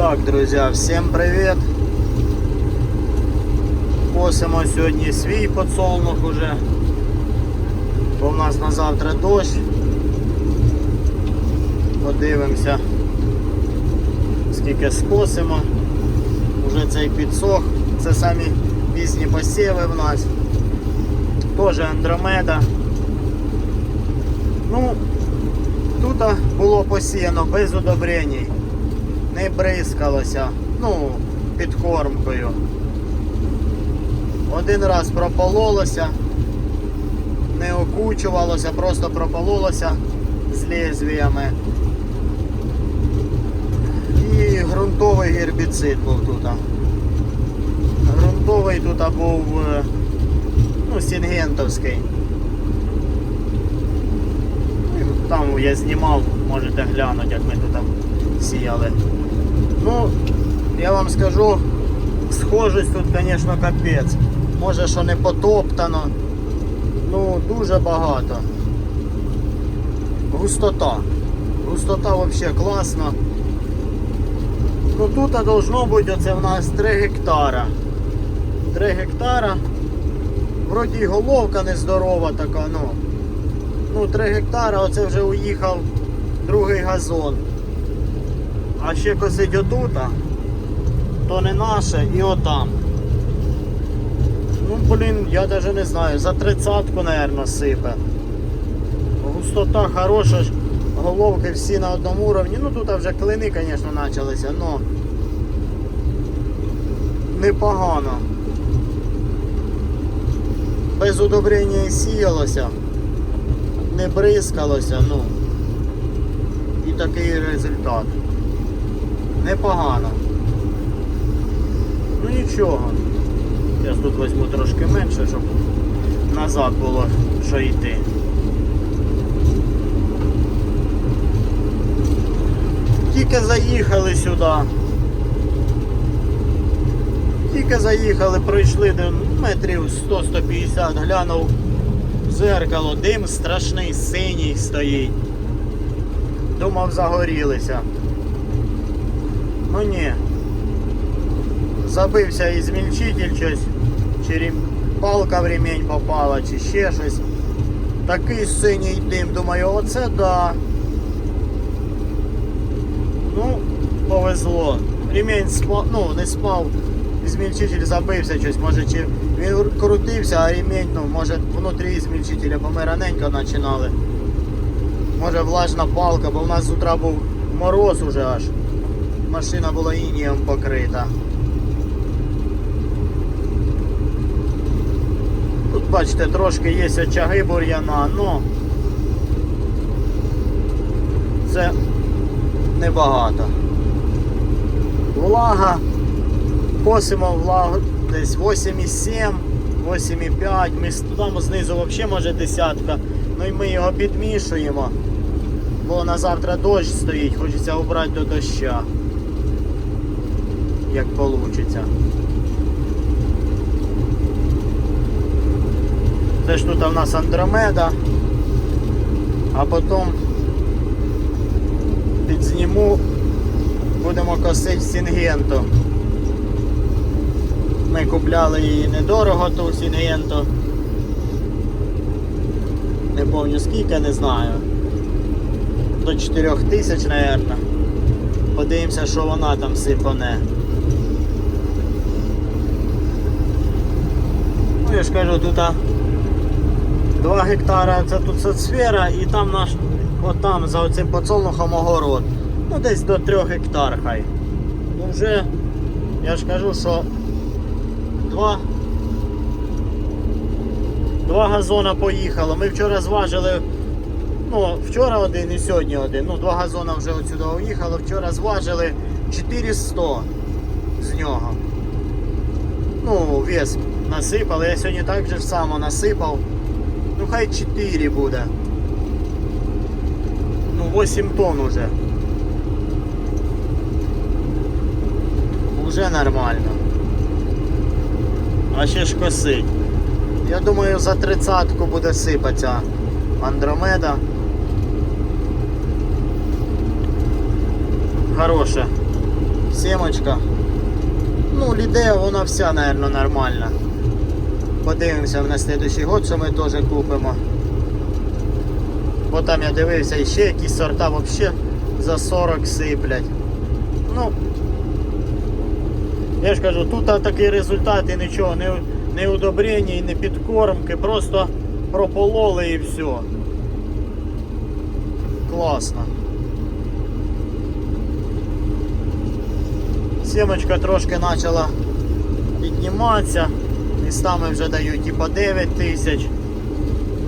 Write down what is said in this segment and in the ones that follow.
Так, друзі, всім привіт. Косимо сьогодні свій подсолнух уже. Бо в нас на завтра дощ. Подивимося, скільки скосимо. Уже цей підсох. Це самі пізні посіви в нас. Теж Андромеда. Ну, тут було посіяно без удобрень не бризкалося, ну, підкормкою. Один раз пропололося, не окучувалося, просто пропололося з лезвіями. І ґрунтовий гербіцид був тут. Ґрунтовий тут був е, ну, сінгентовський. Там я знімав, можете глянути, як ми тут сіяли. Ну, я вам скажу, схожість тут, звісно, капець. Може, що не потоптано. Ну, дуже багато. Густота. Густота взагалі класна. Ну тут должно бути оце в нас 3 гектара. 3 гектара. Вроді і головка нездорова така, ну. Ну, 3 гектара, оце вже уїхав другий газон. А ще косить отута, то не наше і отам. Ну, блін, я навіть не знаю, за тридцатку, мабуть, сипе. Густота хороша, головки всі на одному рівні. Ну тут вже клини, звісно, почалися, але непогано. Без удобрення і сіялося, не бризкалося, ну. І такий результат. Непогано. Ну нічого. Зараз тут візьму трошки менше, щоб назад було що йти. Тільки заїхали сюди. Тільки заїхали, пройшли метрів 100-150, глянув в зеркало, дим страшний, синій стоїть. Думав, загорілися. Ну ні. Забився і змільчитель щось, чи палка в ремень попала, чи ще щось. Такий синій дим, думаю, оце да. Ну, повезло. Ремень спав, ну не спав, змільчитель забився щось, може чи він крутився, а ремень, ну, може внутрі змільчителя, бо ми раненько починали. Може влажна палка, бо в нас з утра був мороз уже аж. Машина була інієм покрита. Тут бачите, трошки є очаги бур'яна, ну це небагато. Влага, косимо влагу десь 8,7, 8,5, ми там знизу взагалі може десятка, ну і ми його підмішуємо, бо на завтра дощ стоїть, хочеться обрати до доща як вийде. Це ж тут у нас Андромеда, а потім підзніму, будемо косити Сінгенту. Ми купляли її недорого, ту Сінгенту. Не пам'ятаю скільки, не знаю. До 4 тисяч, мабуть. Подивимося, що вона там сипане. Ну я ж кажу, тут 2 гектара це тут соцсфера і там наш, от там за оцим подсолнухом огород. Ну десь до 3 гектар хай. Ну вже, я ж кажу, що два, два газона поїхало. Ми вчора зважили, ну вчора один і сьогодні один. Ну два газона вже отсюди уїхало, вчора зважили 400 з нього. Ну, вес насипали. Я сьогодні так же само насипав. Ну хай 4 буде. Ну 8 тонн уже. Уже нормально. А ще ж косить. Я думаю за тридцатку буде сипатися Андромеда. Хороше Сімочка. Ну, лідея вона вся, мабуть, нормальна. Подивимося на наступний год, що ми теж купимо. Бо там я дивився ще якісь сорта взагалі за 40 сиплять. Ну, я ж кажу, тут такий результат і нічого, не, не удобрення і не підкормки, просто пропололи і все. Класно. Сімочка трошки почала підніматися. Містами вже дають і по 9 тисяч.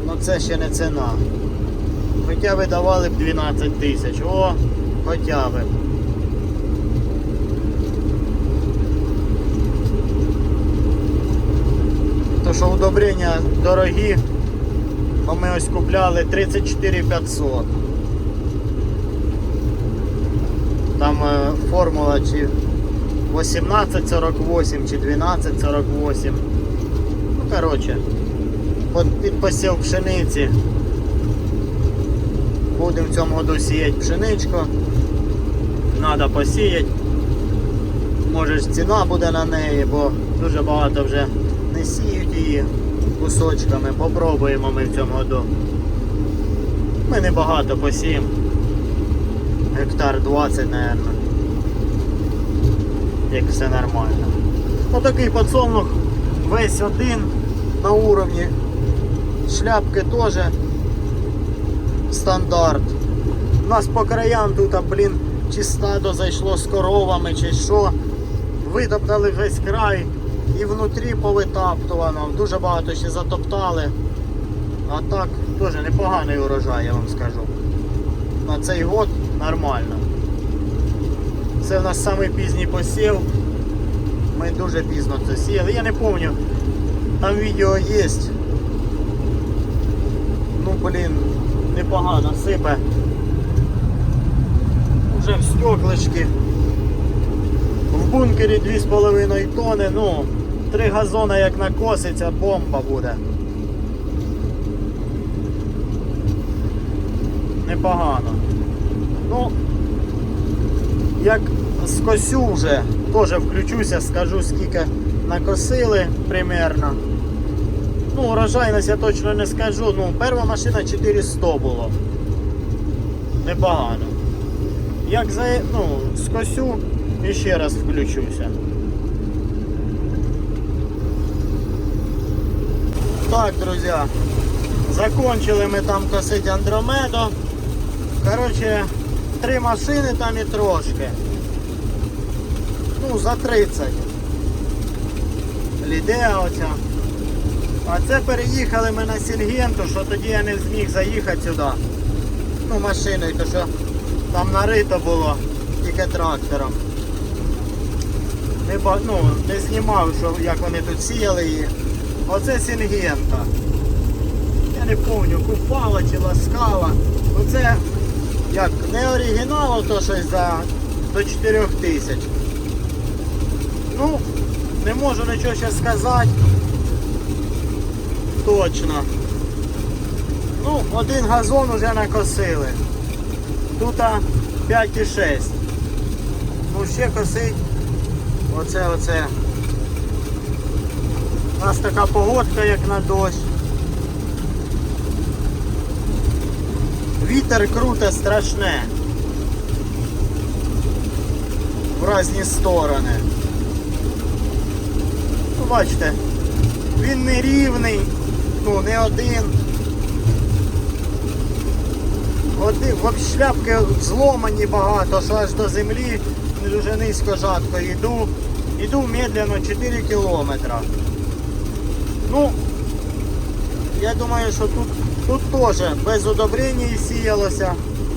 Ну це ще не ціна. Хоча б давали б 12 тисяч. О, хоча б. То що удобрення дорогі, бо ми ось купляли 34 500. Там е, формула чи 1848 чи 1248. Коротше, під- посів пшениці. Будемо в цьому году сіяти пшеничку. Треба посіяти. Може ж ціна буде на неї, бо дуже багато вже не сіють її кусочками. Попробуємо ми в цьому году. Ми не багато посіємо. Гектар 20, мабуть. Як все нормально. Отакий подсолнух весь один на уровні. Шляпки теж стандарт. У нас по краям тут, блін, чи стадо зайшло з коровами, чи що. Витоптали весь край і внутрі повитаптувано. Дуже багато ще затоптали. А так теж непоганий урожай, я вам скажу. На цей год нормально. Це в нас самий пізній посів. Ми дуже пізно це сіяли. Я не пам'ятаю, там відео є. Ну блін, непогано сипе. Уже в стеклички. В бункері 2,5 тони, ну, три газона як накоситься, бомба буде. Непогано. Ну, як скосю вже, теж включуся, скажу скільки накосили примерно. Ну, урожайність я точно не скажу. Ну, перша машина 400 було. Непогано. Як за, ну, скосю і ще раз включуся. Так, друзі, закончили ми там косити Андромеду. Коротше, три машини там і трошки. Ну, за 30. Лідеа оця. А це переїхали ми на Сільгенту, що тоді я не зміг заїхати сюди. Ну, машиною, то що там нарито було тільки трактором. Не, ну, не знімав, що, як вони тут сіяли її. Оце Сінгента. Я не пам'ятаю, купала чи ласкала. Оце як не оригінал, то щось за до 4 тисяч. Ну, не можу нічого ще сказати. Точно. Ну, один газон вже накосили. Тут 5,6. Ну ще косить. Оце, оце. У нас така погодка, як на дощ. Вітер круте страшне. В різні сторони. Ну, бачите, він не рівний, ну не один. Один, шляпки зломані багато, що аж до землі дуже низько жатко йду. Йду медленно 4 кілометри. Ну, я думаю, що тут, тут теж без удобрення сіялося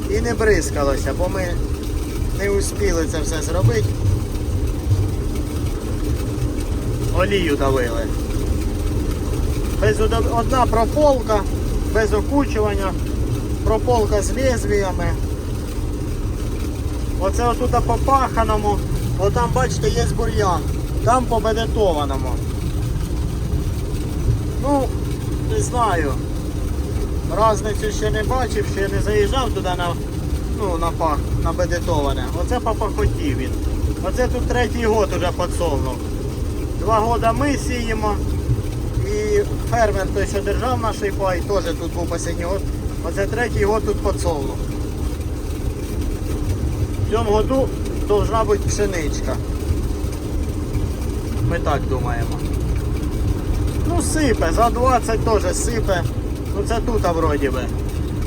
і не бризкалося, бо ми не успіли це все зробити. Олію давили. Без Одна прополка, без окучування, прополка з лезвіями. Оце отут по паханому, отам бачите є бур'ян, там по бедетованому. Ну, не знаю. Разницю ще не бачив, ще не заїжджав туди на, ну, на пах, на бедетоване. Оце по пахоті він. Оце тут третій год уже подсолнух. Два года ми сіємо. Фермер той, що держав наш пай, теж тут був останній. Оце третій год тут подсолнух. В цьому году должна бути пшеничка. Ми так думаємо. Ну сипе, за 20 теж сипе. Ну це тут а вроді би.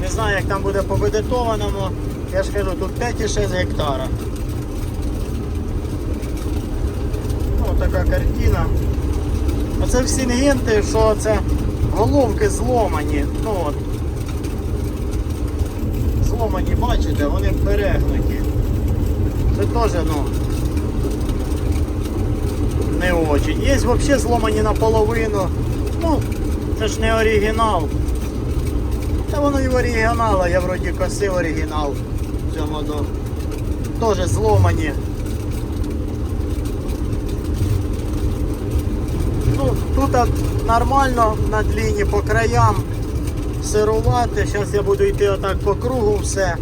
Не знаю як там буде по бедетованому. Я ж кажу, тут 5,6 гектара. Ну така картина. Оце всі інгенти, що це головки зломані. Ну от. Зломані, бачите, вони перегнуті. Це теж, ну, не очень. Є взагалі зломані наполовину. Ну, це ж не оригінал. Та воно і в оригінала, я вроді косив оригінал в цьому году. Теж зломані. Ну, тут нормально на длині по краям сирувати. Зараз я буду йти отак по кругу все,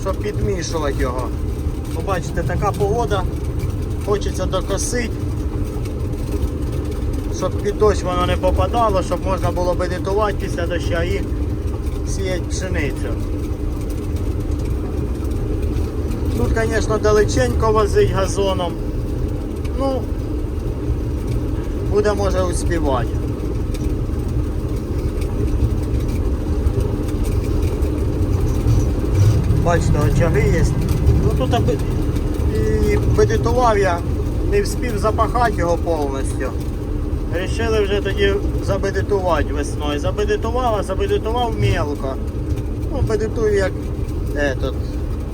щоб підмішувати його. Побачите, така погода. Хочеться докосити, щоб під дощ воно не попадало, щоб можна було бедитувати після доща і сіяти пшеницю. Тут, звісно, далеченько возить газоном. Ну, буде може успівати. Бачите, очаги є. Ну тут і бедитував я, не встиг запахати його повністю. Рішили вже тоді забедитувати весною. Забедитував, а забедитував мелко. Ну, бедитую як этот,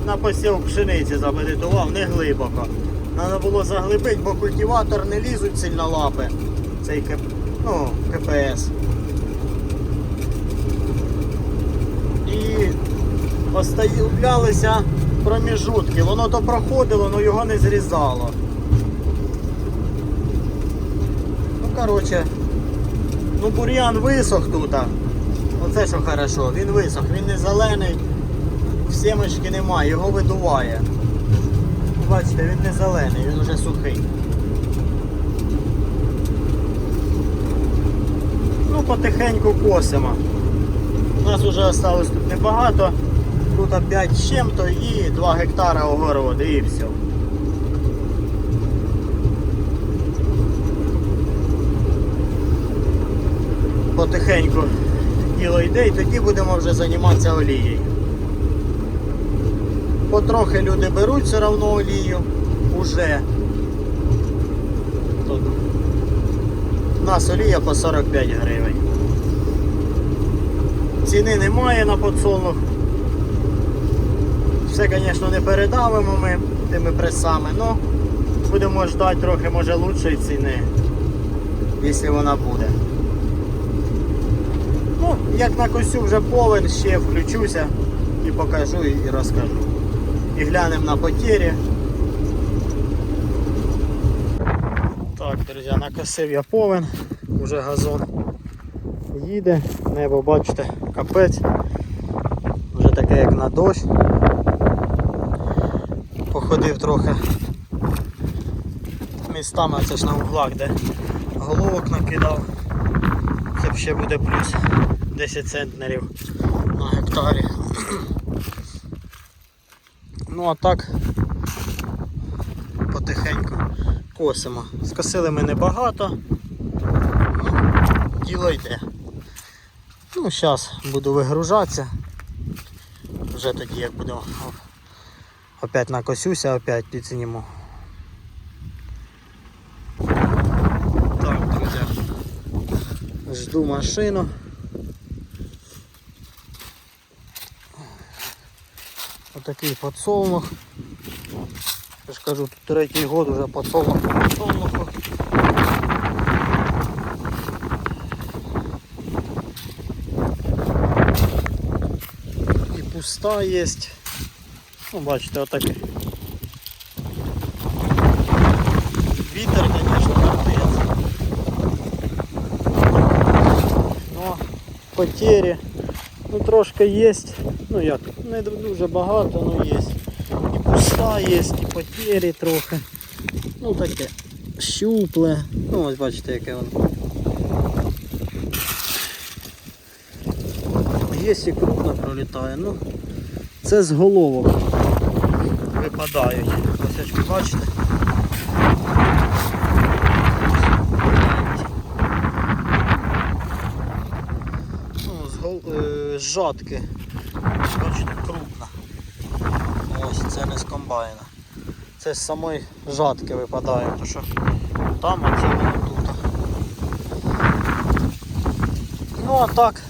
на посів пшениці забедитував, не глибоко. Треба було заглибити, бо культиватор не лізуть сильно лапи. Цей КП, ну, КПС. І оставлялися проміжутки. Воно то проходило, але його не зрізало. Ну, коротше, ну бур'ян висох тут. Оце що хорошо, він висох, він не зелений, сімечки немає, його видуває. Бачите, він не зелений, він вже сухий. Ну, потихеньку косимо. У нас вже залишилось тут небагато. Тут 5 з чим-то і 2 гектара огороди і все. Потихеньку діло йде і тоді будемо вже займатися олією. Потрохи люди беруть все одно олію уже. Тут нас олія по 45 гривень. Ціни немає на подсолнух. Все, звісно, не передавимо ми тими пресами, але будемо ждати трохи, може, лучшої ціни, якщо вона буде. Ну, як на косю вже повен, ще включуся і покажу і розкажу. І глянемо на потері. Так, друзі, накосив я повен, уже газон їде, небо бачите, капець. Вже таке як на дощ. Походив трохи містами, це ж на углах, де головок накидав. Це ще буде плюс 10 центнерів на гектарі. Ну а так потихеньку косимо. Скосили ми небагато. Ну, Діло йде. Ну, зараз буду вигружатися. Вже тоді як буду опять накосюся, опять підзніму. Так, друзі. Жду машину. Отакий подсолнух. Я ж кажу, тут третій год вже подсолнух по подсолнуху. І пуста є. Ну, бачите, отакий. Вітер, звісно, капець. Но потери. Ну трошки є. Ну як, не дуже багато, але є. І пуста є, і потері трохи. Ну таке щупле. Ну ось бачите, яке воно. Є і крупно пролітає, ну це з головок випадають. Ось бачите. Ну, е, жатки. Бачите, крупна. Ось це не з комбайна. Це з самої жатки випадає, то що там, а це воно тут. Ну а так.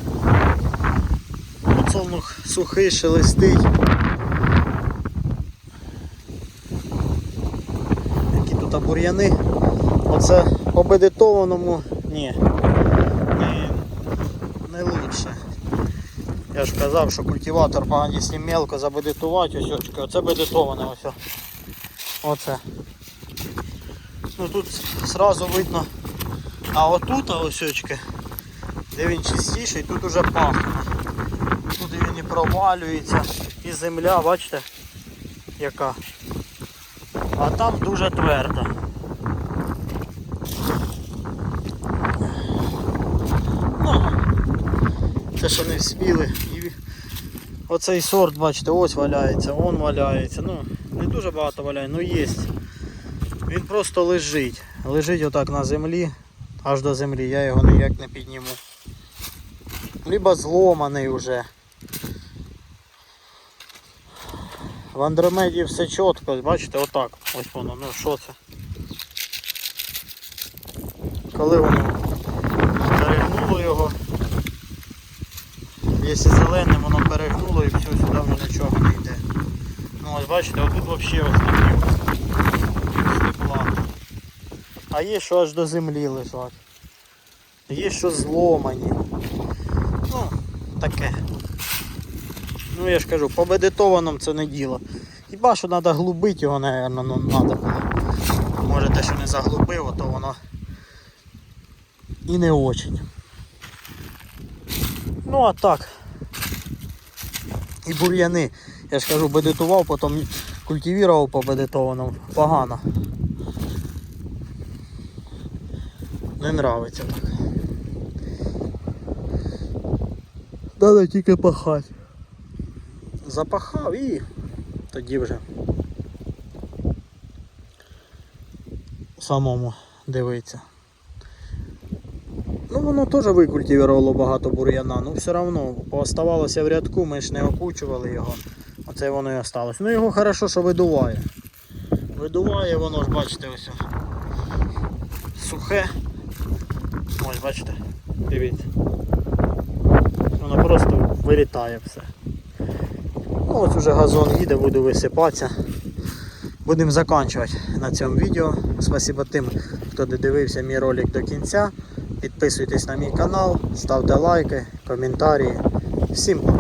Подсолнух сухий, шелестить. Які тут бур'яни. Оце по бедитованому ні. Не, не лучше. Я ж казав, що культиватор погано, якщо мелко забедитувати, ось оце бедитоване ось. Оце. Ну тут сразу видно. А отут ось очки, де він чистіший, тут уже пахне. Тут він і провалюється, і земля, бачите, яка. А там дуже тверда. Ну, це ще не вспіли. Оцей сорт, бачите, ось валяється, он валяється. Ну, дуже багато валяє, ну є. Він просто лежить. Лежить отак на землі, аж до землі, я його ніяк не підніму. Либо зломаний вже. В Андромеді все чітко, бачите, отак. Ось воно, ну що це? Коли воно перегнуло його. Якщо зеленим воно перегнуло і все, сюди вже нічого не йде. Ну ось бачите, отут взагалі стекла. А є що аж до землі лежать. Є що зломані. Ну, таке. Ну я ж кажу, по бедитованому це не діло. Хіба що треба глубити його, напевно, ну треба було. Може те, що не заглубило, то воно і не очень. Ну а так. І бур'яни. Я ж кажу, бедитував, потім культивував по бедитованому. Погано. Не нравиться так. Треба тільки пахати. Запахав і тоді вже самому дивиться. Ну воно теж викультивувало багато бур'яна, ну все одно пооставалося в рядку, ми ж не окучували його. Оце воно і осталось. Ну його хорошо, що видуває. Видуває воно ж, бачите, ось. Сухе. Ось бачите, дивіться. Воно просто вилітає все. Ну ось уже газон їде, буду висипатися. Будемо закінчувати на цьому відео. Спасибо тим, хто додивився мій ролик до кінця. Підписуйтесь на мій канал, ставте лайки, коментарі. Всім пока.